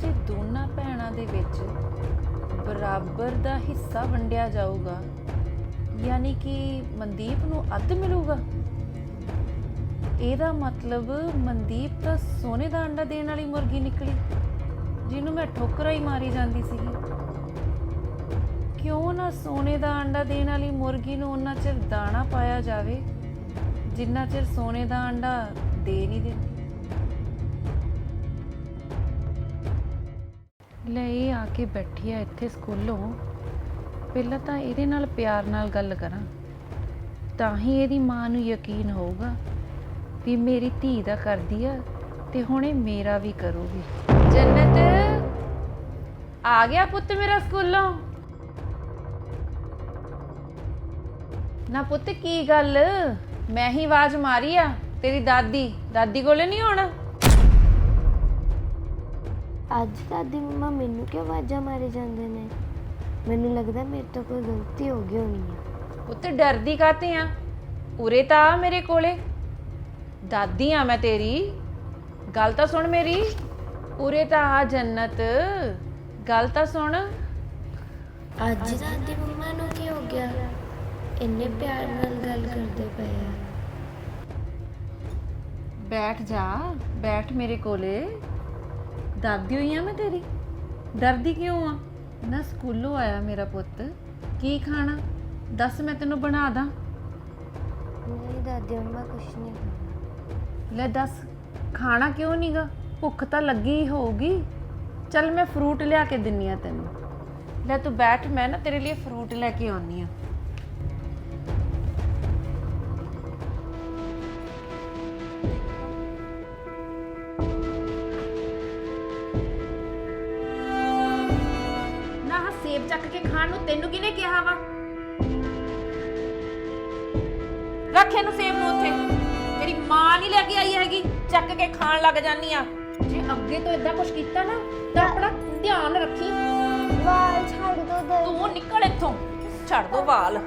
ਜੇ ਦੋਨਾਂ ਭੈਣਾਂ ਦੇ ਵਿੱਚ ਬਰਾਬਰ ਦਾ ਹਿੱਸਾ ਵੰਡਿਆ ਜਾਊਗਾ, ਯਾਨੀ ਕਿ ਮਨਦੀਪ ਨੂੰ ਅੱਧ ਮਿਲੂਗਾ? ਇਹਦਾ ਮਤਲਬ ਮਨਦੀਪ ਤਾਂ ਸੋਨੇ ਦਾ ਅੰਡਾ ਦੇਣ ਵਾਲੀ ਮੁਰਗੀ ਨਿਕਲੀ, ਜਿਹਨੂੰ ਮੈਂ ਠੋਕਰਾਂ ਹੀ ਮਾਰੀ ਜਾਂਦੀ ਸੀਗੀ। ਕਿਉਂ ਨਾ ਸੋਨੇ ਦਾ ਅੰਡਾ ਦੇਣ ਵਾਲੀ ਮੁਰਗੀ ਨੂੰ ਉਹਨਾਂ ਚਿਰ ਦਾਣਾ ਪਾਇਆ ਜਾਵੇ, ਜਿੰਨਾ ਚਿਰ ਸੋਨੇ ਦਾ ਅੰਡਾ ਦੇ ਨਹੀਂ ਦਿੰਦੀ? ਲੈ ਇਹ ਆ ਕੇ ਬੈਠੀ ਆ ਇੱਥੇ ਸਕੂਲੋਂ। ਪਹਿਲਾਂ ਤਾਂ ਇਹਦੇ ਨਾਲ ਪਿਆਰ ਨਾਲ ਗੱਲ ਕਰਾਂ। ਤਾਂ ਹੀ ਇਹਦੀ ਮਾਂ ਨੂੰ ਯਕੀਨ ਹੋਊਗਾ ਵੀ ਮੇਰੀ ਧੀ ਦਾ ਕਰਦੀ ਆ ਤੇ ਹੁਣ ਇਹ ਮੇਰਾ ਵੀ ਕਰੂਗੀ। ਜੰਨਤ, ਆ ਗਿਆ ਪੁੱਤ ਮੇਰਾ ਸਕੂਲੋਂ। ਨਾ ਪੁੱਤ, ਕੀ ਗੱਲ? ਮੈਂ ਹੀ ਆਵਾਜ਼ ਮਾਰੀ ਆ ਤੇਰੀ ਦਾਦੀ। ਦਾਦੀ ਕੋਲੇ ਨਹੀਂ ਆਉਣਾ? ਅੱਜ ਦਾਦੀ ਮੰਮਾ ਮੈਨੂੰ ਕਿਉਂ ਆਵਾਜ਼ਾਂ ਮਾਰੇ ਜਾਂਦੇ ਨੇ? ਮੈਨੂੰ ਲੱਗਦਾ ਮੇਰੇ ਤੋਂ ਕੋਈ ਗਲਤੀ ਹੋ ਗਈ ਹੋਣੀ ਹੈ ਪੁੱਤ ਡਰਦੀ ਕਾਤੇ ਆ? ਉਰੇ ਤਾਂ ਆ ਮੇਰੇ ਕੋਲੇ। ਦਾਦੀ ਆ ਮੈਂ ਤੇਰੀ। ਗੱਲ ਤਾਂ ਸੁਣ ਮੇਰੀ। ਉਰੇ ਤਾਂ ਆ ਜੰਨਤ। ਗੱਲ ਤਾਂ ਸੁਣ। ਅੱਜ ਦਾਦੀ ਮੰਮਾ ਨੂੰ ਕੀ ਹੋ ਗਿਆ? ਇੰਨੇ ਪਿਆਰ ਨਾਲ ਗੱਲ ਕਰਦੇ ਪਏ ਆ। ਬੈਠ ਜਾ। ਬੈਠ ਮੇਰੇ ਕੋਲੇ। ਦਾਦੀ ਹੋਈ ਆ ਮੈਂ ਤੇਰੀ? ਡਰਦੀ ਕਿਉਂ ਆ? ਨਾ ਸਕੂਲੋਂ ਆਇਆ ਮੇਰਾ ਪੁੱਤ। ਕੀ ਖਾਣਾ? ਦੱਸ ਮੈਂ ਤੈਨੂੰ ਬਣਾ ਦਾਂ। ਨਹੀਂ ਦਾਦੀ ਮੰਮਾ ਕੁਛ ਨਹੀਂ ਖਾਣਾ। ਲੈ ਦੱਸ ਖਾਣਾ ਕਿਉਂ ਨਹੀਂਗਾ ਭੁੱਖ ਤਾਂ ਲੱਗੀ ਹੀ ਹੋਊਗੀ। ਚੱਲ ਮੈਂ ਫਰੂਟ ਲਿਆ ਕੇ ਦਿੰਨੀ ਆ ਤੈਨੂੰ। ਲੈ ਤੂੰ ਬੈਠ ਮੈਂ ਨਾ ਤੇਰੇ ਲਈ ਫਰੂਟ ਲੈ ਕੇ ਆਉਣੀ ਆ। ਚੱਕ ਕੇ ਖਾਣ ਨੂੰ ਤੈਨੂੰ ਕਿਹਨੇ ਕਿਹਾ ਵਾ? ਰੱਖ ਇਹਨੂੰ ਸੇਬ ਨੂੰ ਉੱਥੇ। ਤੇਰੀ ਮਾਂ ਨਹੀਂ ਲੈ ਕੇ ਆਈ ਹੈਗੀ ਚੱਕ ਕੇ ਖਾਣ ਲੱਗ ਜਾਨੀ ਆ। ਜੇ ਅੱਗੇ ਤੋਂ ਇਦਾਂ ਕੁਝ ਕੀਤਾ ਨਾ ਤਾਂ ਆਪਣਾ ਧਿਆਨ ਰੱਖੀ। ਵਾਲ ਛੱਡ ਦੋ ਦਾਦੀ ਤੂੰ ਨਿਕਲ ਇੱਥੋਂ। ਛੱਡ ਦੋ ਵਾਲ। ਆ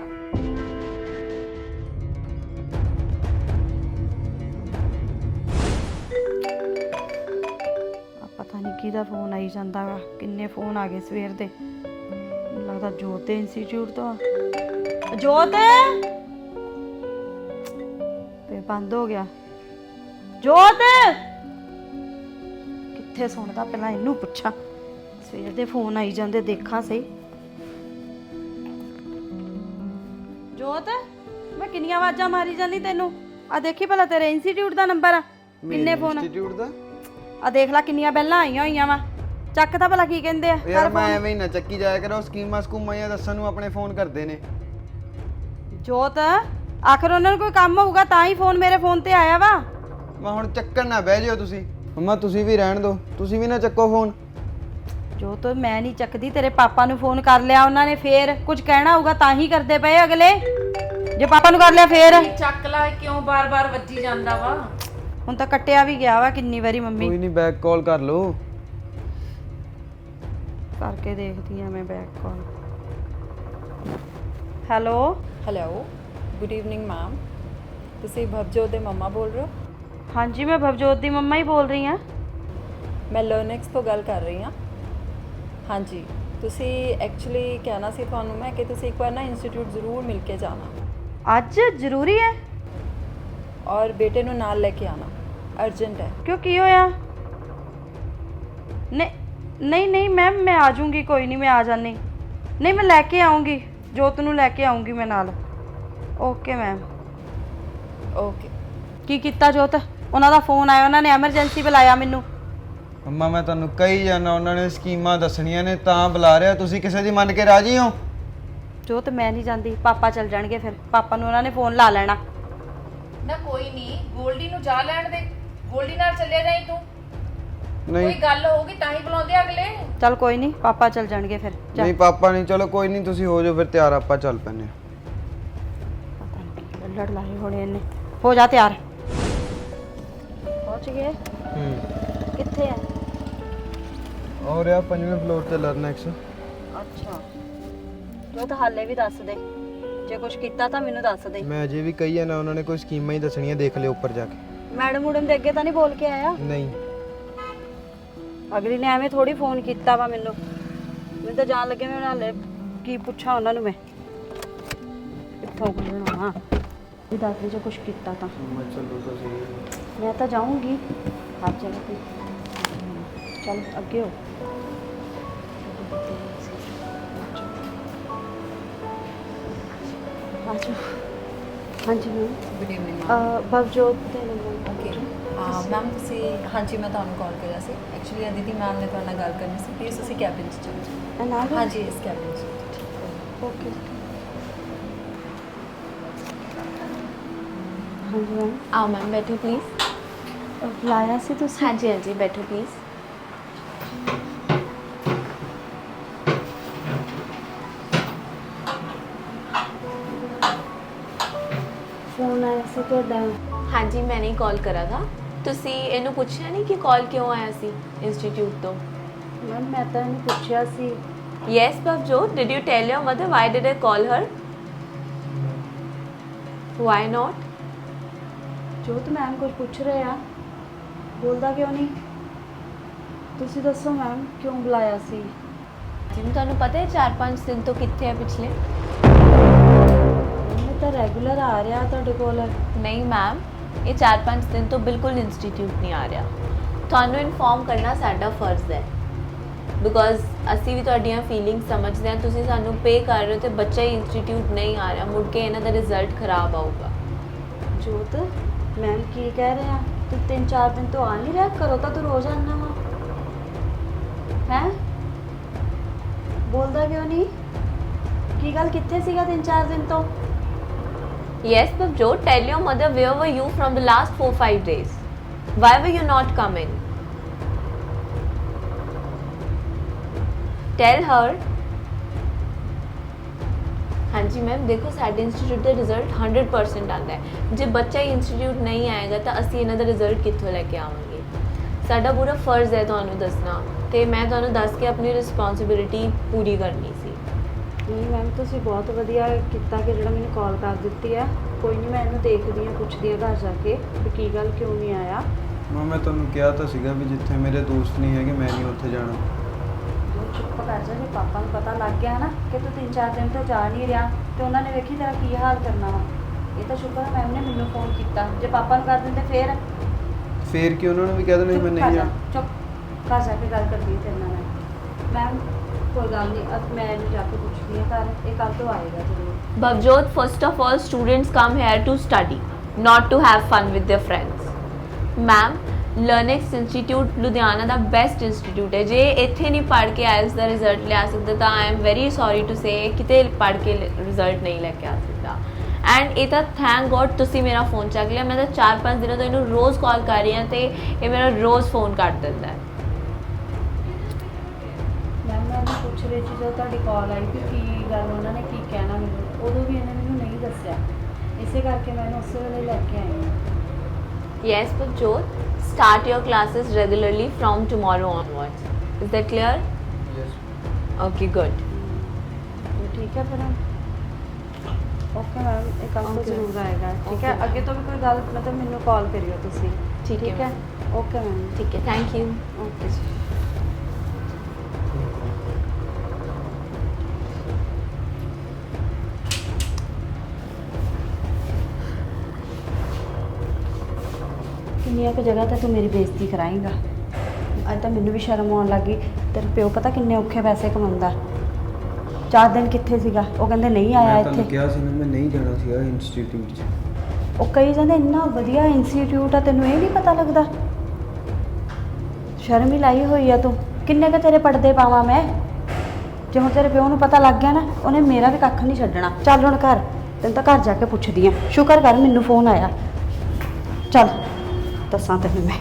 ਪਤਾ ਨਹੀਂ ਕਿਹਦਾ ਫੋਨ ਆਈ ਜਾਂਦਾ ਵਾ ਕਿੰਨੇ ਫੋਨ ਆ ਗਏ ਸਵੇਰ ਦੇ। ਮੈਨੂੰ ਲੱਗਦਾ ਜੋਤ ਦੇ ਇੰਸਟੀਚਿਊਟ ਤੋਂ ਆ। ਜੋਤ! ਤੇ ਬੰਦ ਹੋ ਗਿਆ। ਜੋਤ! ਕਿੱਥੇ ਸੁਣਦਾ? ਪਹਿਲਾਂ ਇਹਨੂੰ ਪੁੱਛਾਂ। ਸਵੇਰ ਦੇ ਫੋਨ ਆਈ ਜਾਂਦੇ ਦੇਖਾਂ ਸਹੀ। ਜੋਤ ਮੈਂ ਕਿੰਨੀਆਂ ਆਵਾਜ਼ਾਂ ਮਾਰੀ ਜਾਂਦੀ ਤੈਨੂੰ? ਆ ਦੇਖੀ ਭਲਾ ਤੇਰੇ ਇੰਸਟੀਚਿਊਟ ਦਾ ਨੰਬਰ ਆ। ਕਿੰਨੇ ਫੋਨ ਇੰਸਟੀਚਿਊਟ ਦਾ? ਆ ਦੇਖ ਲੈ ਕਿੰਨੀਆਂ ਬੈਲਾਂ ਆਈਆਂ ਹੋਈਆਂ ਵਾ। ਚੱਕ ਤਾਂ ਭਲਾ ਕੀ ਕਹਿੰਦੇ ਆ? ਯਾਰ ਮੈਂ ਐਵੇਂ ਹੀ ਨਾ ਚੱਕੀ ਜਾਇਆ ਕਰੋ ਸਕੀਮਾਂ ਸਕੂਮਾਂ ਜਾਂ ਦੱਸਣ ਨੂੰ ਆਪਣੇ ਫੋਨ ਕਰਦੇ ਨੇ। ਜੋਤ ਆਖਰ ਉਹਨਾਂ ਨੂੰ ਕੋਈ ਕੰਮ ਹੋਊਗਾ ਤਾਂ ਹੀ ਫੋਨ ਮੇਰੇ ਫੋਨ ਤੇ ਆਇਆ ਵਾ। ਮੈਂ ਹੁਣ ਚੱਕਣ ਨਾ ਬਹਿ ਜਿਓ ਤੁਸੀਂ। ਮੰਮਾ ਤੁਸੀਂ ਵੀ ਰਹਿਣ ਦਿਓ ਤੁਸੀਂ ਵੀ ਨਾ ਚੱਕੋ ਫੋਨ ਜੋਤ ਮੈਂ ਨਹੀਂ ਚੱਕਦੀ ਤੇਰੇ ਪਾਪਾ ਨੂੰ ਫੋਨ ਕਰ ਲਿਆ ਉਹਨਾਂ ਨੇ ਫੇਰ। ਕੁਝ ਕਹਿਣਾ ਹੋਊਗਾ ਤਾਂ ਹੀ ਕਰਦੇ ਪਏ ਅਗਲੇ। ਜੇ ਪਾਪਾ ਨੂੰ ਕਰ ਲਿਆ ਫੇਰ। ਚੱਕ ਲੈ ਕਿਉਂ ਬਾਰ-ਬਾਰ ਵੱਜੀ ਜਾਂਦਾ ਵਾ? ਹੁਣ ਤਾਂ ਕੱਟਿਆ ਵੀ ਗਿਆ ਵਾ ਕਿੰਨੀ ਵਾਰੀ ਮੰਮੀ। ਕੋਈ ਨਹੀਂ ਬੈਕ ਕਾਲ ਕਰ ਲਓ। ਕਰਕੇ ਦੇਖਦੀ ਆ ਮੈਂ back call hello hello good evening ma'am ਤੁਸੀਂ ਭਵਜੋਤ ਦੇ ਮੰਮਾ ਬੋਲ ਰਹੇ ਹੋ? ਹਾਂਜੀ ਮੈਂ ਭਵਜੋਤ ਦੀ ਮੰਮਾ ਹੀ ਬੋਲ ਰਹੀ ਆ। ਮੈਂ ਲਰਨਿਕਸ ਤੋਂ ਗੱਲ ਕਰ ਰਹੀ ਹਾਂ ਹਾਂਜੀ ਤੁਸੀਂ ਐਕਚੁਅਲੀ ਕਹਿਣਾ ਸੀ ਤੁਹਾਨੂੰ ਮੈਂ ਕਿ ਤੁਸੀਂ ਇੱਕ ਵਾਰ ਨਾ ਇੰਸਟੀਚਿਊਟ ਜ਼ਰੂਰ ਮਿਲ ਕੇ ਜਾਣਾ। ਅੱਜ? ਜ਼ਰੂਰੀ ਹੈ? ਔਰ ਬੇਟੇ ਨੂੰ ਨਾਲ ਲੈ ਕੇ ਆਣਾ। ਅਰਜੈਂਟ ਹੈ। ਕਿਉਂ ਕੀ ਹੋਇਆ? ਨਹੀਂ ਨਹੀਂ ਨਹੀਂ ਮੈਮ ਮੈਂ ਆ ਜਾਊਂਗੀ ਕੋਈ ਨਹੀਂ ਮੈਂ ਆ ਜਾਣੀ ਨਹੀਂ ਮੈਂ ਲੈ ਕੇ ਆਉਂਗੀ ਜੋਤ ਨੂੰ ਲੈ ਕੇ ਆਉਂਗੀ ਮੈਂ ਨਾਲ। Okay ma'am. ਓਕੇ। ਕੀ ਕੀਤਾ ਜੋਤ? ਉਹਨਾਂ ਦਾ ਫੋਨ ਆਇਆ ਉਹਨਾਂ ਨੇ ਐਮਰਜੈਂਸੀ ਬੁਲਾਇਆ ਮੈਨੂੰ। ਮੰਮਾ ਮੈਂ ਤੁਹਾਨੂੰ ਕਹੀ ਜਾਣਾ ਉਹਨਾਂ ਨੇ ਸਕੀਮਾਂ ਦੱਸਣੀਆਂ ਨੇ ਤਾਂ ਬੁਲਾ ਰਿਹਾ। ਤੁਸੀਂ ਕਿਸੇ ਦੀ ਮੰਨ ਕੇ ਰਾਜੀ ਹੋ? ਜੋਤ ਮੈਂ ਨਹੀਂ ਜਾਂਦੀ। ਪਾਪਾ ਚੱਲ ਜਾਣਗੇ ਫਿਰ। ਪਾਪਾ ਨੂੰ ਉਹਨਾਂ ਨੇ ਫੋਨ ਲਾ ਲੈਣਾ। ਨਾ ਕੋਈ ਨਹੀਂ। ਗੋਲਡੀ ਨੂੰ ਜਾ ਲੈਣ ਦੇ। ਗੋਲਡੀ ਨਾਲ ਚੱਲਿਆ ਜਾਈ ਤੂੰ। ਕੋਈ ਨਹੀਂ ਗੱਲ ਹੋਊਗੀ ਤਾਂ ਹੀ ਬੁਲਾਉਂਦੇ ਆ ਅਗਲੇ। ਚੱਲ ਕੋਈ ਨਹੀਂ ਪਾਪਾ ਚੱਲ ਜਾਣਗੇ ਫਿਰ। ਚੱਲ ਨਹੀਂ ਪਾਪਾ ਨਹੀਂ ਚਲੋ ਕੋਈ ਨਹੀਂ ਤੁਸੀਂ ਹੋ ਜਾਓ ਫਿਰ ਤਿਆਰ ਆਪਾਂ ਚੱਲ ਪੈਨੇ ਪਤਾ ਨਹੀਂ ਲੜ ਲਾਏ ਹੋਣੇ ਇਹਨੇ ਹੋ ਜਾ ਤਿਆਰ। ਪਹੁੰਚ ਗਏ? ਹੂੰ। ਕਿੱਥੇ ਆ? ਔਰ ਆ ਪੰਜਵੇਂ ਫਲੋਰ ਤੇ ਲਰਨੈਕਸ ਅੱਛਾ। ਉਹ ਤਾਂ ਹਾਲੇ ਵੀ ਦੱਸ ਦੇ। ਜੇ ਕੁਝ ਕੀਤਾ ਤਾਂ ਮੈਨੂੰ ਦੱਸ ਦੇ। ਮੈਂ ਅਜੇ ਵੀ ਕਹੀ ਜਾਣਾ ਉਹਨਾਂ ਨੇ ਕੋਈ ਸਕੀਮਾਂ ਹੀ ਦੱਸਣੀਆਂ ਦੇਖ ਲਿਓ ਉੱਪਰ ਜਾ ਕੇ। ਮੈਡਮ ਮੂਡਮ ਦੇ ਅੱਗੇ ਤਾਂ ਨਹੀਂ ਬੋਲ ਕੇ ਆਇਆ? ਨਹੀਂ। ਅਗਲੀ ਨੇ ਐਵੇਂ ਥੋੜੀ ਫੋਨ ਕੀਤਾ ਵਾ ਮੈਨੂੰ। ਮੈਨੂੰ ਤਾਂ ਜਾਣ ਲੱਗੇ ਮੈਂ ਹਾਲੇ ਕੀ ਪੁੱਛਾਂ ਉਹਨਾਂ ਨੂੰ ਮੈਂ। ਕਿੱਥੋਂ ਬਣਾਵਾਂ? ਵੀ ਦੱਸ ਦੇ ਜੇ ਕੁਝ ਕੀਤਾ ਤਾਂ। ਮੈਂ ਚੱਲੂ ਤਾਂ ਸਹੀ ਮੈਂ ਤਾਂ ਜਾਊਂਗੀ। ਹਰ ਜਗ੍ਹਾ ਤੇ ਚਲ ਅੱਗੇ ਹੋ। ਆਜੋ। ਹਾਂਜੀ ਮੈਮ ਗੁੱਡ ਇਵਨਿੰਗ ਬਵਜੋਤ ਦੇ ਨੰਬਰ ਓਕੇ ਮੈਮ ਤੁਸੀਂ ਹਾਂਜੀ ਮੈਂ ਤੁਹਾਨੂੰ ਕਾਲ ਕਰਿਆ ਸੀ ਐਕਚੁਅਲੀ ਅਦਿਤੀ ਮੈਮ ਨੇ ਤੁਹਾਡੇ ਨਾਲ ਗੱਲ ਕਰਨੀ ਸੀ ਪਲੀਜ਼ ਤੁਸੀਂ ਕੈਬਿਨ 'ਚ ਚਲੋ ਜਾਓ ਨਾਲ ਹਾਂਜੀ ਇਸ ਕੈਬਿਨ 'ਚ ਓਕੇ ਹਾਂਜੀ ਮੈਮ आओ मैम बैठो प्लीज़ ਬੁਲਾਇਆ ਸੀ ਤੁਸੀਂ हाँ जी हाँ जी बैठो प्लीज़ ਫੋਨ ਆਇਆ ਸੀ ਤੁਹਾਡਾ हाँ जी मैंने ही कॉल करा था ਤੁਸੀਂ ਇਹਨੂੰ ਪੁੱਛਿਆ ਨਹੀਂ ਕਿ ਕਾਲ ਕਿਉਂ ਆਇਆ ਸੀ ਇੰਸਟੀਚਿਊਟ ਤੋਂ? ਮੈਮ ਮੈਂ ਤਾਂ ਇਹਨੂੰ ਪੁੱਛਿਆ ਸੀ। Yes Bhavjot did you tell your mother why did I call her why not Jot ma'am ਕੁਝ ਪੁੱਛ ਰਹੇ ਆ। ਬੋਲਦਾ ਕਿਉਂ ਨਹੀਂ? ਤੁਸੀਂ ਦੱਸੋ ਮੈਮ ਕਿਉਂ ਬੁਲਾਇਆ ਸੀ? ਜਿਵੇਂ ਤੁਹਾਨੂੰ ਪਤਾ ਹੈ 4-5 ਦਿਨ ਤੋਂ ਕਿੱਥੇ ਹੈ ਪਿਛਲੇ? ਮੈਂ ਤਾਂ ਰੈਗੂਲਰ ਆ ਰਿਹਾ ਤੁਹਾਡੇ ਕੋਲ। ਨਹੀਂ ਮੈਮ ਇਹ 4-5 ਦਿਨ ਤੋਂ ਬਿਲਕੁਲ ਇੰਸਟੀਟਿਊਟ ਨਹੀਂ ਆ ਰਿਹਾ। ਤੁਹਾਨੂੰ ਇਨਫੋਰਮ ਕਰਨਾ ਸਾਡਾ ਫਰਜ਼ ਹੈ। ਬਿਕੋਜ਼ ਅਸੀਂ ਵੀ ਤੁਹਾਡੀਆਂ ਫੀਲਿੰਗਸ ਸਮਝਦੇ ਹਾਂ, ਤੁਸੀਂ ਸਾਨੂੰ ਪੇ ਕਰ ਰਹੇ ਹੋ ਤੇ ਬੱਚਾ ਹੀ ਇੰਸਟੀਚਿਊਟ ਨਹੀਂ ਆ ਰਿਹਾ, ਮੁੜ ਕੇ ਇਹਨਾਂ ਦਾ ਰਿਜ਼ਲਟ ਖਰਾਬ ਆਊਗਾ। ਜੋਤ ਮੈਮ ਕੀ ਕਹਿ ਰਹੇ ਆ? ਤੂੰ ਤਿੰਨ ਚਾਰ ਦਿਨ ਤੋਂ ਆ ਨਹੀਂ ਰਿਹਾ? ਕਰੋ ਤਾਂ ਤੂੰ ਰੋਜ਼ ਆਉਣਾ ਵਾ। ਹੈ? ਬੋਲਦਾ ਕਿਉਂ ਨਹੀਂ? ਕੀ ਗੱਲ ਕਿੱਥੇ ਸੀਗਾ ਤਿੰਨ ਚਾਰ ਦਿਨ ਤੋਂ? Yes, Bhavjot, tell your mother where were you from the last 4-5 days? Why were you not coming? Tell her. ਹਾਂਜੀ ਮੈਮ ਦੇਖੋ ਸਾਡੇ ਇੰਸਟੀਚਿਊਟ ਦਾ ਰਿਜ਼ਲਟ 100% ਆਉਂਦਾ ਹੈ ਜੇ ਬੱਚਾ ਹੀ ਇੰਸਟੀਚਿਊਟ ਨਹੀਂ ਆਏਗਾ ਤਾਂ ਅਸੀਂ ਇਹਨਾਂ ਦਾ ਰਿਜ਼ਲਟ ਕਿੱਥੋਂ ਲੈ ਕੇ ਆਵਾਂਗੇ ਸਾਡਾ ਪੂਰਾ ਫਰਜ਼ ਹੈ ਤੁਹਾਨੂੰ ਦੱਸਣਾ ਤੇ ਮੈਂ ਤੁਹਾਨੂੰ ਦੱਸ ਕੇ ਆਪਣੀ ਰਿਸਪੌਂਸਿਬਿਲਿਟੀ ਪੂਰੀ ਕਰਨੀ ਨਹੀਂ ਮੈਮ ਤੁਸੀਂ ਬਹੁਤ ਵਧੀਆ ਕੀਤਾ ਕਿ ਜਿਹੜਾ ਮੈਨੂੰ ਕਾਲ ਕਰ ਦਿੱਤੀ ਹੈ ਕੋਈ ਨਹੀਂ ਮੈਂ ਇਹਨੂੰ ਦੇਖਦੀ ਹਾਂ ਪੁੱਛਦੀ ਹਾਂ ਘਰ ਜਾ ਕੇ ਕਿ ਕੀ ਗੱਲ ਕਿਉਂ ਨਹੀਂ ਆਇਆ। ਮਾਂ ਮੈਂ ਤੁਹਾਨੂੰ ਕਿਹਾ ਤਾਂ ਸੀਗਾ ਵੀ ਜਿੱਥੇ ਮੇਰੇ ਦੋਸਤ ਨਹੀਂ ਹੈਗੇ ਮੈਂ ਨਹੀਂ ਉੱਥੇ ਜਾਣਾ। ਉਹ ਚੁੱਪ ਕਰ ਜਾ ਜੇ ਪਾਪਾ ਨੂੰ ਪਤਾ ਲੱਗ ਗਿਆ ਨਾ ਕਿ ਤੂੰ ਤਿੰਨ ਚਾਰ ਦਿਨ ਤੋਂ ਜਾ ਨਹੀਂ ਰਿਹਾ ਤੇ ਉਹਨਾਂ ਨੇ ਵੇਖੀ ਤੇਰਾ ਕੀ ਹਾਲ ਕਰਨਾ ਵਾ। ਇਹ ਤਾਂ ਸ਼ੁਕਰ ਹੈ ਮੈਮ ਨੇ ਮੈਨੂੰ ਫੋਨ ਕੀਤਾ। ਜੇ ਪਾਪਾ ਨੂੰ ਕਰ ਦਿੰਦੇ ਫੇਰ? ਫੇਰ ਕਿ ਉਹਨਾਂ ਨੂੰ ਵੀ ਕਹਿ ਦੇਣਾ ਸੀ ਮੈਂ ਚੁੱਪ ਨਹੀਂ ਜਾ, ਜਾਣਾ ਚੁੱਪ। ਘਰ ਜਾ ਕੇ ਗੱਲ ਕਰਦੀ ਤੇਰੇ ਨਾਲ। ਮੈਂ ਮੈਮ ਕੋਈ ਗੱਲ ਨਹੀਂ ਅੱਜ ਮੈਂ ਇਹਨੂੰ ਜਾ ਕੇ ਪੁੱਛਦੀ ਹਾਂ ਘਰ ਇਹ ਕੱਲ ਤੋਂ ਆਏਗਾ ਜ਼ਰੂਰ। Bhavjot, first of all, students come here to study, not to have fun with their friends. Ma'am, Learnex Institute Ludhiana the best institute ਹੈ। ਜੇ ਇੱਥੇ ਨਹੀਂ ਪੜ੍ਹ ਕੇ ਆਇਲਸ ਦਾ ਰਿਜ਼ਲਟ ਲਿਆ ਸਕਦਾ ਤਾਂ I am very sorry to say ਕਿਤੇ ਪੜ੍ਹ ਕੇ ਰਿਜ਼ਲਟ ਨਹੀਂ ਲੈ ਕੇ ਆ ਸਕਦਾ। ਐਂਡ ਇਹ ਤਾਂ ਥੈਂਕ ਗੋਡ ਤੁਸੀਂ ਮੇਰਾ ਫੋਨ ਚੱਕ ਲਿਆ। ਮੈਂ ਤਾਂ 4-5 ਦਿਨਾਂ ਤੋਂ ਇਹਨੂੰ ਰੋਜ਼ ਕਾਲ ਕਰ ਰਹੀ ਹਾਂ ਤੇ ਇਹ ਮੇਰਾ ਰੋਜ਼ ਫੋਨ ਕੱਟ ਦਿੰਦਾ ਹੈ। ਐਕਚੁਅਲੀ ਜਦੋਂ ਤੁਹਾਡੀ ਕਾਲ ਆਈ ਕਿ ਕੀ ਗੱਲ ਉਹਨਾਂ ਨੇ ਕੀ ਕਹਿਣਾ ਮੈਨੂੰ ਉਦੋਂ ਵੀ ਇਹਨਾਂ ਨੇ ਮੈਨੂੰ ਨਹੀਂ ਦੱਸਿਆ ਇਸੇ ਕਰਕੇ ਮੈਂ ਇਹਨੂੰ ਉਸੇ ਵੇਲੇ ਲੈ ਕੇ ਆਈ ਹਾਂ Yes, but Jodh, start your classes regularly from tomorrow onwards. Is that clear? Yes. Okay, good. ਤੇ ਠੀਕ ਹੈ ਫਿਰ ਓਕੇ ਮੈਮ ਇਹ ਕੰਮ ਤਾਂ Okay. ਜ਼ਰੂਰ ਆਏਗਾ ਠੀਕ ਹੈ Okay. ਅੱਗੇ ਤੋਂ ਵੀ ਕੋਈ ਗੱਲ ਮਤਲਬ ਮੈਨੂੰ ਕਾਲ ਕਰਿਓ ਤੁਸੀਂ ਠੀਕ ਹੈ। ਠੀਕ ਹੈ okay ma'am Okay, thank you. Okay ਜੀ ਕਿੰਨੀਆਂ ਕੁ ਜਗ੍ਹਾ ਤੇ ਤੂੰ ਮੇਰੀ ਬੇਇੱਜ਼ਤੀ ਕਰਾਏਂਗਾ। ਅੱਜ ਤਾਂ ਮੈਨੂੰ ਵੀ ਸ਼ਰਮ ਆਉਣ ਲੱਗੀ ਤੇਰੇ ਪਿਓ ਪਤਾ ਕਿੰਨੇ ਔਖੇ ਪੈਸੇ ਕਮਾਉਂਦਾ। ਚਾਰ ਦਿਨ ਕਿੱਥੇ ਸੀਗਾ? ਉਹ ਕਹਿੰਦੇ ਨਹੀਂ ਆਇਆ ਮੈਂ ਤੁਹਾਨੂੰ ਇੱਥੇ ਕਿਹਾ ਸੀ ਨਾ ਮੈਂ ਨਹੀਂ ਜਾਣਾ ਸੀਗਾ ਇੰਸਟੀਚਿਊਟ 'ਚ। ਉਹ ਕਹੀ ਜਾਂਦੇ ਇੰਨਾ ਵਧੀਆ ਇੰਸਟੀਚਿਊਟ ਆ ਤੈਨੂੰ ਇਹ ਨਹੀਂ ਪਤਾ ਲੱਗਦਾ? ਸ਼ਰਮ ਹੀ ਲਾਈ ਹੋਈ ਆ ਤੂੰ। ਕਿੰਨੇ ਕ ਤੇਰੇ ਪੜਦੇ ਪਾਵਾਂ ਮੈਂ? ਜੇ ਹੁਣ ਤੇਰੇ ਪਿਓ ਨੂੰ ਪਤਾ ਲੱਗ ਗਿਆ ਨਾ ਉਹਨੇ ਮੇਰਾ ਵੀ ਕੱਖ ਨਹੀਂ ਛੱਡਣਾ। ਚੱਲ ਹੁਣ ਘਰ ਤੈਨੂੰ ਤਾਂ ਘਰ ਜਾ ਕੇ ਪੁੱਛਦੀ ਆ। ਸ਼ੁਕਰ ਕਰ ਮੈਨੂੰ ਫੋਨ ਆਇਆ। ਚੱਲ। ਦੱਸਾਂ ਤੈਨੂੰ ਮੈਂ।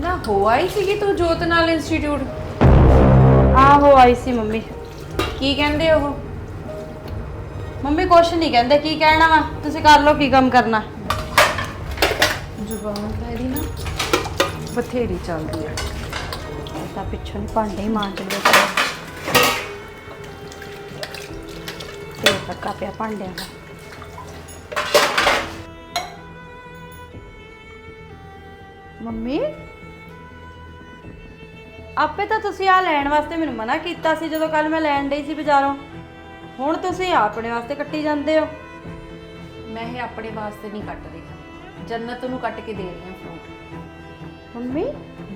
ਨਾ ਹੋ ਆਈ ਸੀਗੀ ਤੂੰ ਜੋਤ ਨਾਲ ਇੰਸਟੀਚਿਊਟ ਆਹੋ ਆਈ ਸੀ ਮੰਮੀ। ਕੀ ਕਹਿੰਦੇ ਉਹ? ਮੰਮੀ ਕੁਛ ਨਹੀਂ ਕਹਿੰਦੇ ਕੀ ਕਹਿਣਾ ਵਾ? ਤੁਸੀਂ ਕਰ ਲਓ ਕੀ ਕੰਮ ਕਰਨਾ। ਜ਼ੁਬਾਨ ਤਾਂ ਇਹਦੀ ਨਾ ਬਥੇਰੀ ਚੱਲਦੀ ਹੈ ਇਹ ਤਾਂ ਪਿੱਛੋਂ ਨਹੀਂ ਭਾਂਡੇ ਹੀ ਮਾਂਜ ਲਏ ਤੇ ਪੱਕਾ ਪਿਆ ਭਾਂਡਿਆਂ ਦਾ। ਮੰਮੀ? ਆਪੇ ਤਾਂ ਤੁਸੀਂ ਆ ਲੈਣ ਵਾਸਤੇ ਮੈਨੂੰ ਮਨਾ ਕੀਤਾ ਸੀ ਜਦੋਂ ਕੱਲ ਮੈਂ ਲੈਣ ਡਈ ਸੀ ਬਾਜ਼ਾਰੋਂ। ਹੁਣ ਤੁਸੀਂ ਆਪਣੇ ਵਾਸਤੇ ਕੱਟੀ ਜਾਂਦੇ ਹੋ। ਮੈਂ ਇਹ ਆਪਣੇ ਵਾਸਤੇ ਨਹੀਂ ਕੱਟ ਰਹੀ। ਜੰਨਤ ਨੂੰ ਕੱਟ ਕੇ ਦੇ ਰਹੀ ਹਾਂ ਫਰੂਟ। ਮੰਮੀ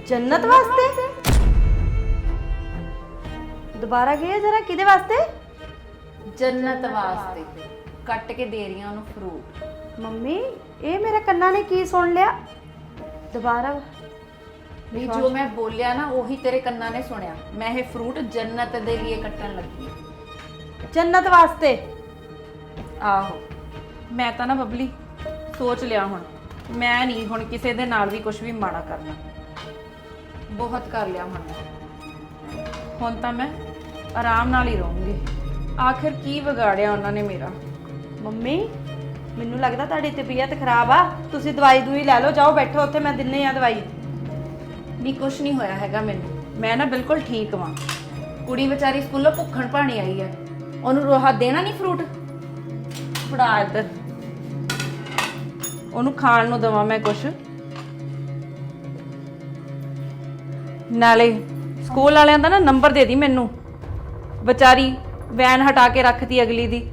ਜੰਨਤ ਵਾਸਤੇ? ਦੁਬਾਰਾ ਗਏ ਜਰਾ ਕਿਹਦੇ ਵਾਸਤੇ? ਜੰਨਤ ਵਾਸਤੇ। ਕੱਟ ਕੇ ਦੇ ਰਹੀ ਹਾਂ ਉਹਨੂੰ ਫਰੂਟ। ਮੰਮੀ ਇਹ ਮੇਰੇ ਕੰਨਾਂ ਨੇ ਕੀ ਸੁਣ ਲਿਆ? ਦੁਬਾਰਾ ਵੀ ਜੋ ਮੈਂ ਬੋਲਿਆ ਨਾ ਉਹੀ ਤੇਰੇ ਕੰਨਾਂ ਨੇ ਸੁਣਿਆ। ਮੈਂ ਇਹ ਫਰੂਟ ਜੰਨਤ ਦੇ ਲਈ ਕੱਟਣ ਲੱਗੀ ਹਾਂ। ਜੰਨਤ ਵਾਸਤੇ? ਆਹੋ। ਮੈਂ ਤਾਂ ਨਾ ਬਬਲੀ ਸੋਚ ਲਿਆ ਹੁਣ। ਮੈਂ ਨਹੀਂ ਹੁਣ ਕਿਸੇ ਦੇ ਨਾਲ ਵੀ ਕੁਝ ਵੀ ਮਾੜਾ ਕਰਨਾ। ਬਹੁਤ ਕਰ ਲਿਆ ਹੁਣ ਮੈਂ। ਹੁਣ ਤਾਂ ਮੈਂ ਆਰਾਮ ਨਾਲ ਹੀ ਰਹੂੰਗੀ। ਆਖਿਰ ਕੀ ਵਿਗਾੜਿਆ ਉਹਨਾਂ ਨੇ ਮੇਰਾ? ਮੰਮੀ? ਮੈਨੂੰ ਲੱਗਦਾ ਤੁਹਾਡੀ ਤਬੀਅਤ ਖਰਾਬ ਆ। ਤੁਸੀਂ ਦਵਾਈ ਦੂਈ ਲੈ ਲਓ ਜਾਓ ਬੈਠੋ ਉੱਥੇ ਮੈਂ ਦਿੰਨੇ ਆ ਦਵਾਈ। ਵੀ ਕੁਝ ਨਹੀਂ ਹੋਇਆ ਹੈਗਾ ਮੈਨੂੰ। ਮੈਂ ਨਾ ਬਿਲਕੁਲ ਠੀਕ ਵਾਂ। ਕੁੜੀ ਵਿਚਾਰੀ ਸਕੂਲੋਂ ਭੁੱਖਣ ਭਾਣੀ ਆਈ ਹੈ ਉਹਨੂੰ ਰੋਹਾ ਦੇਣਾ ਨਹੀਂ ਫਰੂਟ ਫੜਾ ਇੱਧਰ। ਉਹਨੂੰ ਖਾਣ ਨੂੰ ਦਵਾਂ ਮੈਂ ਕੁਝ ਨਾਲੇ ਸਕੂਲ ਵਾਲਿਆਂ ਦਾ ਨਾ ਨੰਬਰ ਦੇ ਦੀ ਮੈਨੂੰ। ਵਿਚਾਰੀ ਵੈਨ ਹਟਾ ਕੇ ਰੱਖਤੀ ਅਗਲੀ ਦੀ।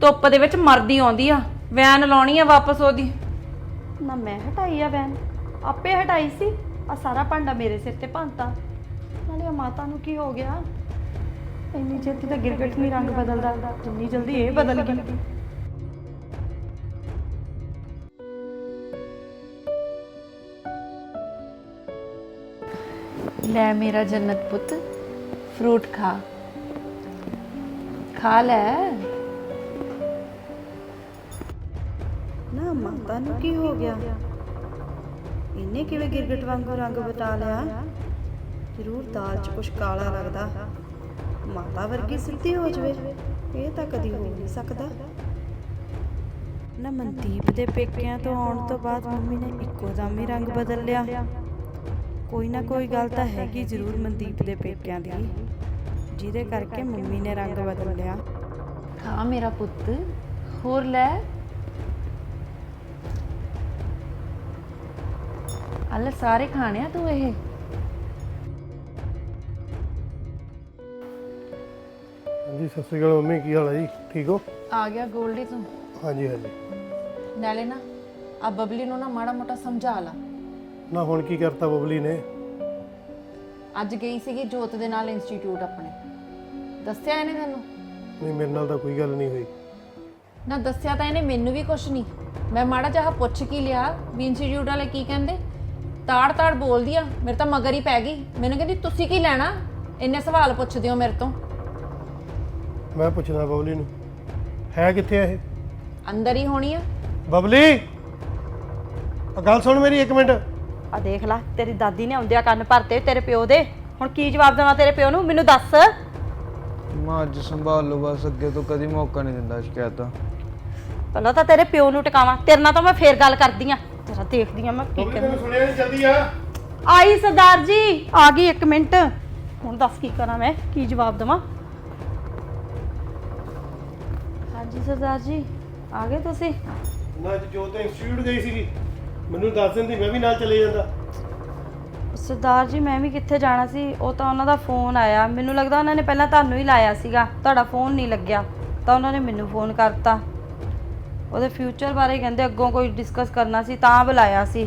ਧੁੱਪ ਦੇ ਵਿੱਚ ਮਰਦੀ ਆਉਂਦੀ ਆ। ਵੈਨ ਲਾਉਣੀ ਆ ਵਾਪਸ ਉਹਦੀ। ਨਾ ਮੈਂ ਹਟਾਈ ਆ ਵੈਨ। ਆਪੇ ਹਟਾਈ ਸੀ। ਆ ਸਾਰਾ ਭਾਂਡਾ ਮੇਰੇ ਸਿਰ ਤੇ ਭੰਤਾ ਨਾਲੇ ਆ ਮਾਤਾ ਨੂੰ ਕੀ ਹੋ ਗਿਆ? ਇੰਨੀ ਛੇਤੀ ਤਾਂ ਗਿਰਗਟ ਨਹੀਂ ਰੰਗ ਬਦਲਦਾ। ਜਿੰਨੀ ਜਲਦੀ ਇਹ ਬਦਲ ਗਈ। ਲੈ ਮੇਰਾ ਜੰਨਤ ਪੁੱਤ ਫਰੂਟ ਖਾ। ਖਾ ਲੈ। ਨਾ, ਮਾਤਾ ਨੂੰ ਕੀ ਹੋ ਗਿਆ? ਇਹਨੇ ਕਿਵੇਂ ਗਿਰਗਟ ਵਾਂਗੂ ਰੰਗ ਬਤਾ ਲਿਆ? ਜ਼ਰੂਰ ਦਾਲ 'ਚ ਕੁਛ ਕਾਲਾ ਲੱਗਦਾ। ਮਾਤਾ ਵਰਗੀ ਸਿੱਧੀ ਹੋ ਜਵੇ। ਇਹ ਤਾਂ ਕਦੀ ਹੋ ਨਹੀਂ ਸਕਦਾ। ਨਾ, ਮਨਦੀਪ ਦੇ ਪੇਕਿਆਂ ਤੋਂ ਆਉਣ ਤੋਂ ਬਾਅਦ ਮੰਮੀ ਨੇ ਇੱਕੋ ਦਮ ਹੀ ਰੰਗ ਬਦਲ ਲਿਆ। ਕੋਈ ਨਾ ਕੋਈ ਗੱਲ ਤਾਂ ਹੈਗੀ ਜ਼ਰੂਰ ਮਨਦੀਪ ਦੇ ਪੇਕਿਆਂ ਦੀ। ਜਿਹਦੇ ਕਰਕੇ ਮੰਮੀ ਨੇ ਰੰਗ ਬਦਲ ਲਿਆ। ਹਾਂ, ਮੇਰਾ ਪੁੱਤ। ਹੋਰ ਲੈ। ਅੱਲ ਸਾਰੇ ਖਾਣੇ ਆ ਤੂੰ ਇਹ? ਹਾਂਜੀ ਸਤਿ ਸ਼੍ਰੀ ਅਕਾਲ ਮੰਮੀ ਕੀ ਹਾਲ ਹੈ ਜੀ? ਠੀਕ ਹੋ? ਆ ਗਿਆ ਗੋਲਡੀ ਤੂੰ। ਹਾਂਜੀ ਹਾਂਜੀ। ਨਾਲੇ ਨਾ ਆ ਬਬਲੀ ਨੂੰ ਨਾ ਮਾੜਾ ਮੋਟਾ ਸਮਝਾ ਲਾ। ਨਾ ਹੁਣ ਕੀ ਕਰਤਾ ਬਬਲੀ ਨੇ? ਅੱਜ ਗਈ ਸੀਗੀ ਜੋਤ ਦੇ ਨਾਲ ਇੰਸਟੀਚਿਊਟ ਆਪਣੇ। ਦੱਸਿਆ ਇਹਨੇ ਤੈਨੂੰ? ਨਹੀਂ ਮੇਰੇ ਨਾਲ ਤਾਂ ਕੋਈ ਗੱਲ ਨਹੀਂ ਹੋਈ। ਨਾ ਦੱਸਿਆ ਤਾਂ ਇਹਨੇ ਮੈਨੂੰ ਵੀ ਕੁਛ ਨਹੀਂ। ਮੈਂ ਮਾੜਾ ਜਿਹਾ ਪੁੱਛ ਕੀ ਲਿਆ ਵੀ ਇੰਸਟੀਚਿਊਟ ਵਾਲੇ ਕੀ ਕਹਿੰਦੇ? ਤਾੜ ਤਾੜ ਬੋਲਦੀ ਆ ਮੇਰੇ ਤਾਂ ਮਗਰ ਹੀ ਪੈ ਗਈ। ਮੈਨੂੰ ਕਹਿੰਦੀ ਤੁਸੀਂ ਕੀ ਲੈਣਾ? ਇੰਨੇ ਸਵਾਲ ਪੁੱਛਦੇ ਹੋ ਮੇਰੇ ਤੋਂ। ਮੈਂ ਪੁੱਛਣਾ ਬਬਲੀ ਨੂੰ ਹੈ ਕਿੱਥੇ ਆ ਇਹ? ਅੰਦਰ ਹੀ ਹੋਣੀ ਆ। ਬਬਲੀ! ਆ ਗੱਲ ਸੁਣ ਮੇਰੀ 1 ਮਿੰਟ। ਆ ਦੇਖ ਲੈ ਤੇਰੀ ਦਾਦੀ ਨੇ ਆਉਂਦਿਆਂ ਕੰਨ ਭਰਤੇ ਤੇਰੇ ਪਿਓ ਦੇ। ਹੁਣ ਕੀ ਜਵਾਬ ਦੇਵਾਂ ਤੇਰੇ ਪਿਓ ਨੂੰ? ਮੈਨੂੰ ਦੱਸ। ਮਾਂ ਅੱਜ ਸੰਭਾਲ ਲਓ ਬਸ ਅੱਗੇ ਤੋਂ ਕਦੀ ਮੌਕਾ ਨਹੀਂ ਦਿੰਦਾ ਸ਼ਿਕਾਇਤ। ਦਾ ਪਹਿਲਾਂ ਤਾਂ ਤੇਰੇ ਪਿਓ ਨੂੰ ਟਿਕਾਵਾਂ ਤੇਰੇ ਨਾਲ ਤਾਂ ਮੈਂ ਫੇਰ ਗੱਲ ਕਰਦੀ ਆ। ਤੇਰਾ ਦੇਖਦੀ ਆ ਮੈਂ ਕੀ ਕਰ ਤੈਨੂੰ ਸੁਣਿਆ ਨਹੀਂ ਜਲਦੀ ਆ। ਆਈ ਸਰਦਾਰ ਜੀ ਆ ਗਈ 1 ਮਿੰਟ। ਹੁਣ ਦੱਸ ਕੀ ਕਰਾਂ ਮੈਂ ਕੀ ਜਵਾਬ ਦੇਵਾਂ? ਹਾਂਜੀ ਸਰਦਾਰ ਜੀ ਆ ਗਏ ਤੁਸੀਂ? ਨਾ ਅੱਜ ਜੋਤ ਇੰਸਟੀਚਿਊਟ ਗਈ ਸੀਗੀ ਮੈਨੂੰ ਦੱਸ ਦਿੰਦੀ ਮੈਂ ਵੀ ਨਾਲ ਚਲੇ ਜਾਂਦਾ। ਸਰਦਾਰ ਜੀ ਮੈਂ ਵੀ ਕਿੱਥੇ ਜਾਣਾ ਸੀ? ਉਹ ਤਾਂ ਉਹਨਾਂ ਦਾ ਫੋਨ ਆਇਆ। ਮੈਨੂੰ ਲੱਗਦਾ ਉਹਨਾਂ ਨੇ ਪਹਿਲਾਂ ਤੁਹਾਨੂੰ ਹੀ ਲਾਇਆ ਸੀਗਾ। ਤੁਹਾਡਾ ਫੋਨ ਨਹੀਂ ਲੱਗਿਆ। ਤਾਂ ਉਹਨਾਂ ਨੇ ਮੈਨੂੰ ਫੋਨ ਕਰਤਾ। ਉਹਦੇ ਫਿਊਚਰ ਬਾਰੇ ਕਹਿੰਦੇ ਅੱਗੋਂ ਕੋਈ ਡਿਸਕਸ ਕਰਨਾ ਸੀ ਤਾਂ ਬੁਲਾਇਆ ਸੀ।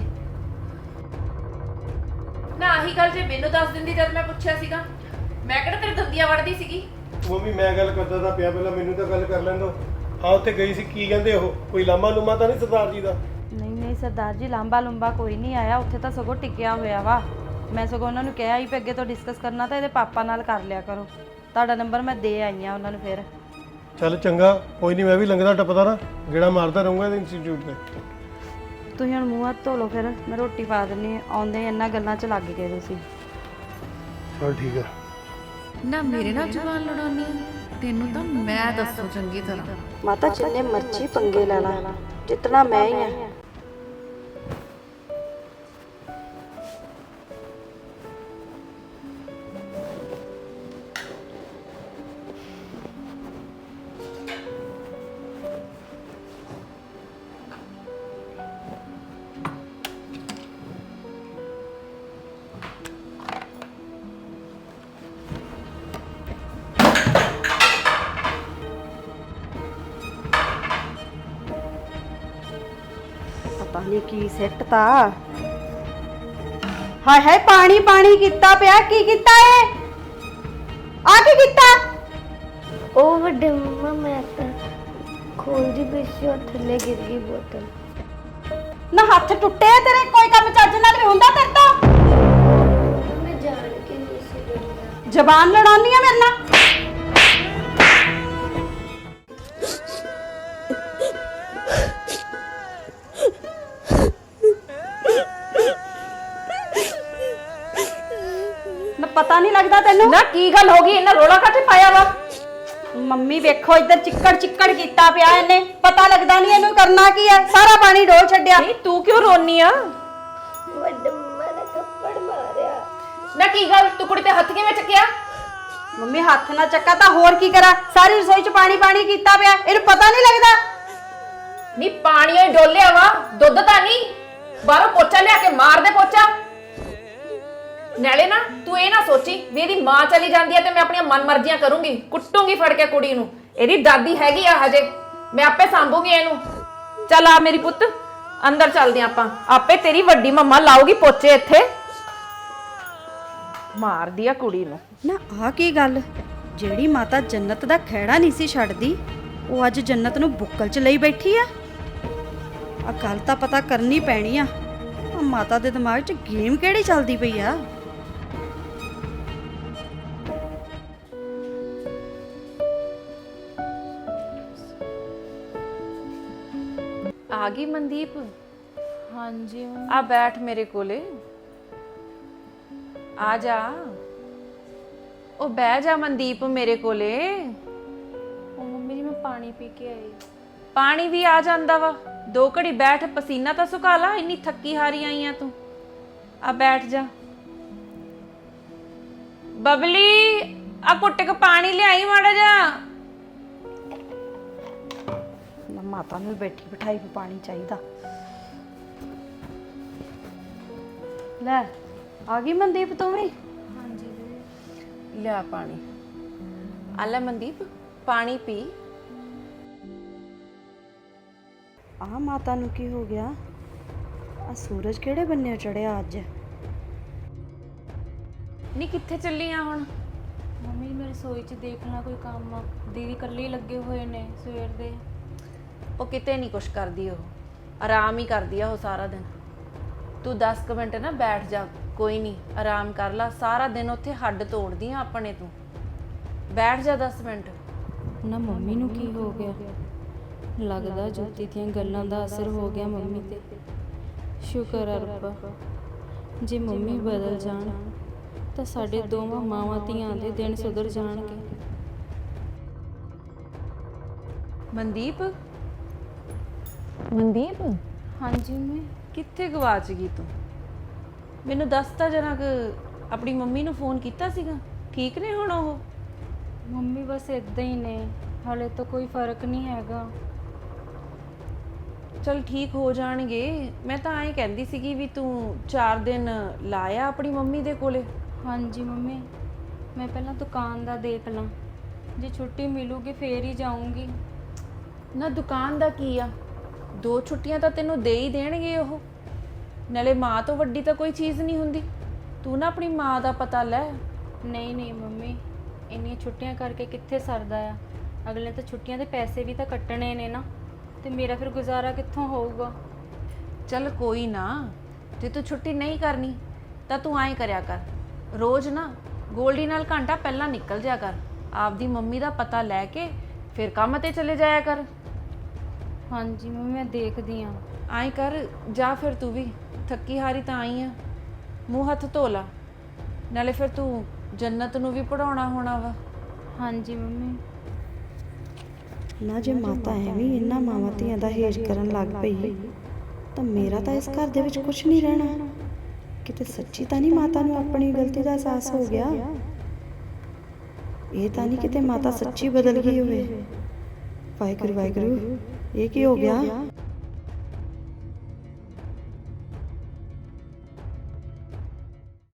ਨਾ ਆਹੀ ਗੱਲ ਜੇ ਮੈਨੂੰ ਦੱਸ ਦਿੰਦੀ ਜਦ ਮੈਂ ਪੁੱਛਿਆ ਸੀਗਾ। ਮੈਂ ਕਿਹੜਾ ਤੇਰੇ ਦੰਦੀਆਂ ਵੜਦੀ ਸੀਗੀ? ਮੰਮੀ ਮੈਂ ਗੱਲ ਕਰਦਾ ਤਾਂ ਪਿਆ ਪਹਿਲਾਂ ਮੈਨੂੰ ਤਾਂ ਗੱਲ ਕਰ ਲੈਣ ਦੋ ਆ ਉੱਥੇ ਗਈ ਸੀ ਕੀ ਕਹਿੰਦੇ ਉਹ? ਕੋਈ ਲਾਮਾ ਲੁਮਾ ਤਾਂ ਨਹੀਂ ਸਰਦਾਰ ਜੀ ਦਾ? ਨਹੀਂ ਨਹੀਂ ਸਰਦਾਰ ਜੀ ਲਾਂਬਾ ਲੰਬਾ ਕੋਈ ਨਹੀਂ ਆਇਆ ਉੱਥੇ ਤਾਂ ਸਗੋਂ ਟਿਕਿਆ ਹੋਇਆ ਵਾ। ਮੈਂ ਸਗੋਂ ਉਹਨਾਂ ਨੂੰ ਕਿਹਾ ਹੀ ਵੀ ਅੱਗੇ ਤੋਂ ਡਿਸਕਸ ਕਰਨਾ ਤਾਂ ਇਹਦੇ ਪਾਪਾ ਨਾਲ ਕਰ ਲਿਆ ਕਰੋ। ਤੁਹਾਡਾ ਨੰਬਰ ਮੈਂ ਦੇ ਆਈ ਆ ਉਹਨਾਂ ਨੂੰ ਫਿਰ। ਚੱਲ ਚੰਗਾ ਕੋਈ ਨਹੀਂ ਮੈਂ ਵੀ ਲੰਘਦਾ ਟੱਪਦਾ ਨਾ ਗੇੜਾ ਮਾਰਦਾ ਰਹੂੰਗਾ ਇਹਦੇ ਇੰਸਟੀਚਿਊਟ ਤੇ। ਤੁਸੀਂ ਹੁਣ ਮੂੰਹ ਹੱਥ ਧੋ ਲਓ ਫਿਰ ਮੈਂ ਰੋਟੀ ਪਾ ਦਿੰਨੀ ਆਂ। ਆਉਂਦੇ ਇਹਨਾਂ ਗੱਲਾਂ 'ਚ ਲੱਗ ਗਏ ਤੁਸੀਂ। ਚਲ ਠੀਕ ਆ। ਨਾ ਮੇਰੇ ਨਾਲ ਜ਼ੁਬਾਨ ਲੜਾਉਣੀ ਤੈਨੂੰ ਤਾਂ ਮੈਂ ਦੱਸੂ ਚੰਗੀ ਤਰ੍ਹਾਂ। ਮਾਤਾ ਜਿੰਨੇ ਮਰਜ਼ੀ ਪੰਗੇ ਲੈ ਲਾ ਜਿਤਨਾ ਮੈਂ ਹੀ ਆ। ਨਹੀਂ ਕੀ ਸਿੱਟ ਤਾ? ਹਾਏ ਹਾਏ ਪਾਣੀ ਪਾਣੀ ਕੀਤਾ ਪਿਆ ਕੀ ਕੀਤਾ ਏ? ਆ ਕੀ ਕੀਤਾ? ਉਹ ਵੱਡੇ ਮੰਮਾ ਮੈਂ ਤਾਂ ਖੋਲਦੀ ਪਈ ਸੀ ਉਹ ਥੱਲੇ ਗਿਰ ਗਈ ਬੋਤਲ। ਨਾ ਹੱਥ ਟੁੱਟੇ ਆ ਤੇਰੇ ਕੋਈ ਕੰਮ ਚੱਜ ਨਾਲ ਵੀ ਹੁੰਦਾ ਤੇਰੇ ਤੋਂ? ਮੈਂ ਜਾਣ ਕੇ ਨਹੀਂ ਸੀ ਡਰਦਾ ਜ਼ਬਾਨ ਲੜਾਉਣੀ ਆ ਮੇਰੇ ਨਾਲ? ਪਤਾ ਨਹੀਂ ਲੱਗਦਾ ਤੈਨੂੰ? ਨਾ ਕੀ ਗੱਲ ਹੋ ਗਈ? ਇਹਨਾਂ ਰੋਲਾ ਕਾਤੇ ਪਾਇਆ ਵਾ? ਮੰਮੀ ਵੇਖੋ ਇੱਧਰ ਚਿੱਕੜ ਚਿੱਕੜ ਕੀਤਾ ਪਿਆ ਇਹਨੇ। ਪਤਾ ਲੱਗਦਾ ਨਹੀਂ ਇਹਨੂੰ ਕਰਨਾ ਕੀ ਹੈ ਸਾਰਾ ਪਾਣੀ ਡੋਲ ਛੱਡਿਆ। ਨਹੀਂ ਤੂੰ ਕਿਉਂ ਰੋਨੀ ਆ? ਵੱਡੇ ਮੰਮਾ ਨੇ ਥੱਪੜ ਮਾਰਿਆ। ਨਾ ਕੀ ਗੱਲ? ਤੂੰ ਕੁੜੀ ਤੇ ਹੱਥ ਕਿਵੇਂ ਚੱਕਿਆ? ਮੰਮੀ ਹੱਥ ਨਾਲ ਚੱਕਾ ਤਾਂ ਹੋਰ ਕੀ ਕਰਾਂ? ਸਾਰੀ ਰਸੋਈ 'ਚ ਪਾਣੀ ਪਾਣੀ ਕੀਤਾ ਪਿਆ। ਇਹਨੂੰ ਪਤਾ ਨਹੀਂ ਲੱਗਦਾ। ਨਹੀਂ ਪਾਣੀ ਹੀ ਡੋਲਿਆ ਵਾ। ਦੁੱਧ ਤਾਂ ਨਹੀਂ। ਬਾਹਰੋਂ ਪੋਚਾ ਲਿਆ ਕੇ ਮਾਰ ਦੇ ਪੋਚਾ। ਨਾਲੇ ਨਾ, ਤੂੰ ਇਹ ਨਾ ਸੋਚੀ ਵੀ ਇਹਦੀ ਮਾਂ ਚਲੀ ਜਾਂਦੀ ਹੈ ਤੇ ਮੈਂ ਆਪਣੀਆਂ ਮਨਮਰਜ਼ੀਆਂ ਕਰੂੰਗੀ। ਕੁੱਟੂੰਗੀ ਫੜ ਕੇ ਕੁੜੀ ਨੂੰ। ਇਹਦੀ ਦਾਦੀ ਹੈਗੀ ਆ ਹਜੇ। ਮੈਂ ਆਪੇ ਸੰਭੂਗੀ ਇਹਨੂੰ। ਚੱਲ ਆ ਮੇਰੀ ਪੁੱਤ, ਅੰਦਰ ਚੱਲਦੇ ਆਂ ਆਪਾਂ। ਆਪੇ ਤੇਰੀ ਵੱਡੀ ਮੰਮਾ ਲਾਊਗੀ ਪੋਚੇ ਇੱਥੇ। ਮਾਰਦੀ ਆ ਕੁੜੀ ਨੂੰ। ਨਾ, ਆਹ ਕੀ ਗੱਲ? ਜਿਹੜੀ ਮਾਤਾ ਜੰਨਤ ਦਾ ਖਹਿੜਾ ਨਹੀਂ ਸੀ ਛੱਡਦੀ, ਉਹ ਅੱਜ ਜੰਨਤ ਨੂੰ ਬੁੱਕਲ 'ਚ ਲਈ ਬੈਠੀ ਆ। ਆ ਗੱਲ ਤਾਂ ਪਤਾ ਕਰਨੀ ਪੈਣੀ ਆ। ਆ ਮਾਤਾ ਦੇ ਦਿਮਾਗ 'ਚ ਗੇਮ ਕਿਹੜੀ ਚੱਲਦੀ ਪਈ ਆ? ਆ ਗਈ ਮਨਦੀਪ? ਹਾਂਜੀ ਆ ਬੈਠ ਮੇਰੇ ਕੋਲੇ। ਆ ਜਾ। ਉਹ ਬਹਿ ਜਾ ਮਨਦੀਪ ਮੇਰੇ ਕੋਲੇ। ਉਹ ਮੰਮੀ ਜੀ ਮੈਂ ਪਾਣੀ ਪੀ ਕੇ ਆਈ। ਪਾਣੀ ਵੀ ਆ ਜਾਂਦਾ ਵਾ। ਦੋ ਘੜੀ ਬੈਠ ਪਸੀਨਾ ਤਾਂ ਸੁਕਾ ਲਾ ਇੰਨੀ ਥੱਕੀ ਹਾਰੀ ਆਈ ਆ ਤੂੰ। ਆ ਬੈਠ ਜਾ। ਬਬਲੀ ਆ ਕੁੱਟ ਕੇ ਪਾਣੀ ਲਿਆਈ ਮਾੜਾ ਜਾ ਮਾਤਾ ਨੂੰ ਵੀ ਬੈਠੀ ਬਿਠਾਈ ਵੀ ਪਾਣੀ ਚਾਹੀਦਾ। ਲੈ ਆ ਗਈ ਮਨਦੀਪ ਤੂੰ ਵੀ? ਲਿਆ ਪਾਣੀ। ਆ ਲੈ ਮਨਦੀਪ ਪਾਣੀ ਪੀ। ਆ ਮਾਤਾ ਨੂੰ ਕੀ ਹੋ ਗਿਆ? ਆ ਸੂਰਜ ਕਿਹੜੇ ਬੰਨੇ ਚੜਿਆ ਅੱਜ? ਨੀ ਕਿੱਥੇ ਚੱਲੀ ਆ ਹੁਣ? ਮੰਮੀ ਮੈਂ ਰਸੋਈ 'ਚ ਦੇਖਣਾ ਕੋਈ ਕੰਮ ਆ। ਦੀਦੀ ਇਕੱਲੇ ਹੀ ਲੱਗੇ ਹੋਏ ਨੇ ਸਵੇਰ ਦੇ। ਉਹ ਕਿਤੇ ਨਹੀਂ ਕੁਛ ਕਰਦੀ ਉਹ। ਆਰਾਮ ਹੀ ਕਰਦੀ ਆ ਉਹ ਸਾਰਾ ਦਿਨ। ਤੂੰ 10 ਕੁ ਮਿੰਟ ਨਾ ਬੈਠ ਜਾ ਕੋਈ ਨਹੀਂ ਆਰਾਮ ਕਰ ਲੈ। ਸਾਰਾ ਦਿਨ ਉੱਥੇ ਹੱਡ ਤੋੜਦੀ ਆ ਆਪਣੇ ਤੂੰ। ਬੈਠ ਜਾ 10 ਮਿੰਟ। ਨਾ ਮੰਮੀ ਨੂੰ ਕੀ ਹੋ ਗਿਆ? ਲੱਗਦਾ ਜੋਤੀ ਦੀਆਂ ਗੱਲਾਂ ਦਾ ਅਸਰ ਹੋ ਗਿਆ ਮੰਮੀ ਤੇ। ਸ਼ੁਕਰ ਆ ਰੱਬਾ। ਜੇ ਮੰਮੀ ਬਦਲ ਜਾਣ ਤਾਂ ਸਾਡੇ ਦੋਵਾਂ ਮਾਵਾਂ ਧੀਆਂ ਦੇ ਦਿਨ ਸੁਧਰ ਜਾਣਗੇ। ਮਨਦੀਪ? ਮਨਦੀਪ? ਹਾਂਜੀ ਮੰਮੀ ਕਿੱਥੇ ਗਵਾਚ ਗਈ ਤੂੰ? ਮੈਨੂੰ ਦੱਸ ਤਾਂ ਜਰਾ ਕਿ ਆਪਣੀ ਮੰਮੀ ਨੂੰ ਫੋਨ ਕੀਤਾ ਸੀਗਾ। ਠੀਕ ਨੇ ਹੁਣ ਉਹ? ਮੰਮੀ ਬਸ ਇਦਾਂ ਹੀ ਨੇ ਹਾਲੇ ਤਾਂ ਕੋਈ ਫ਼ਰਕ ਨਹੀਂ ਹੈਗਾ। ਚਲ ਠੀਕ ਹੋ ਜਾਣਗੇ। ਮੈਂ ਤਾਂ ਐਂ ਕਹਿੰਦੀ ਸੀਗੀ ਵੀ ਤੂੰ 4 ਦਿਨ ਲਾਇਆ ਆਪਣੀ ਮੰਮੀ ਦੇ ਕੋਲੇ। ਹਾਂਜੀ ਮੰਮੀ ਮੈਂ ਪਹਿਲਾਂ ਦੁਕਾਨ ਦਾ ਦੇਖ ਲਾਂ। ਜੇ ਛੁੱਟੀ ਮਿਲੂਗੀ ਫੇਰ ਹੀ ਜਾਊਂਗੀ। ਨਾ ਦੁਕਾਨ ਦਾ ਕੀ ਆ? ਦੋ ਛੁੱਟੀਆਂ ਤਾਂ ਤੈਨੂੰ ਦੇ ਹੀ ਦੇਣਗੇ ਉਹ। ਨਾਲੇ ਮਾਂ ਤੋਂ ਵੱਡੀ ਤਾਂ ਕੋਈ ਚੀਜ਼ ਨਹੀਂ ਹੁੰਦੀ। ਤੂੰ ਨਾ ਆਪਣੀ ਮਾਂ ਦਾ ਪਤਾ ਲੈ। ਨਹੀਂ ਨਹੀਂ ਮੰਮੀ ਇੰਨੀਆਂ ਛੁੱਟੀਆਂ ਕਰਕੇ ਕਿੱਥੇ ਸਰਦਾ ਆ? ਅਗਲੇ ਤਾਂ ਛੁੱਟੀਆਂ ਦੇ ਪੈਸੇ ਵੀ ਤਾਂ ਕੱਟਣੇ ਨੇ ਨਾ। ਤੇ ਮੇਰਾ ਫਿਰ ਗੁਜ਼ਾਰਾ ਕਿੱਥੋਂ ਹੋਊਗਾ? ਚੱਲ ਕੋਈ ਨਾ ਜੇ ਤੂੰ ਛੁੱਟੀ ਨਹੀਂ ਕਰਨੀ ਤਾਂ ਤੂੰ ਐਂ ਕਰਿਆ ਕਰ। ਰੋਜ਼ ਨਾ ਗੋਲਡੀ ਨਾਲ ਘੰਟਾ ਪਹਿਲਾਂ ਨਿਕਲ ਜਾਇਆ ਕਰ। ਆਪਦੀ ਮੰਮੀ ਦਾ ਪਤਾ ਲੈ ਕੇ ਫਿਰ ਕੰਮ ਤੇ ਚਲੇ ਜਾਇਆ ਕਰ। ਹਾਂਜੀ ਮੰਮੀ ਮੈਂ ਦੇਖਦੀ ਆ। ਐਂ ਕਰ ਜਾ ਫਿਰ ਤੂੰ ਵੀ। ਥੱਕੀ ਹਾਰੀ ਤਾਂ ਆਈ ਆ। ਮੂੰਹ ਹੱਥ ਧੋ ਲਾ। ਨਾਲੇ ਫਿਰ ਤੂੰ ਜੰਨਤ ਨੂੰ ਵੀ ਪੜਾਉਣਾ ਹੋਣਾ ਵਾ। ਹਾਂਜੀ ਮੰਮੀ। ਨਾ ਜੇ ਮਾਤਾ ਐਵੇਂ ਇਹਨਾਂ ਮਾਵਾਂ ਧੀਆਂ ਦਾ ਹੇਜ ਕਰਨ ਲੱਗ ਪਈ ਤਾਂ ਮੇਰਾ ਤਾਂ ਇਸ ਘਰ ਦੇ ਵਿੱਚ ਕੁਝ ਨਹੀਂ ਰਹਿਣਾ। ਕਿਤੇ ਸੱਚੀ ਤਾਂ ਨਹੀਂ ਮਾਤਾ ਨੂੰ ਆਪਣੀ ਗਲਤੀ ਦਾ ਅਹਿਸਾਸ ਹੋ ਗਿਆ? ਇਹ ਤਾਂ ਨਹੀਂ ਕਿਤੇ ਮਾਤਾ ਸੱਚੀ ਬਦਲ ਗਈ ਹੋਵੇ। ਵਾਹਿਗੁਰੂ ਵਾਹਿਗੁਰੂ। ਇਹ ਕੀ ਹੋ ਗਿਆ?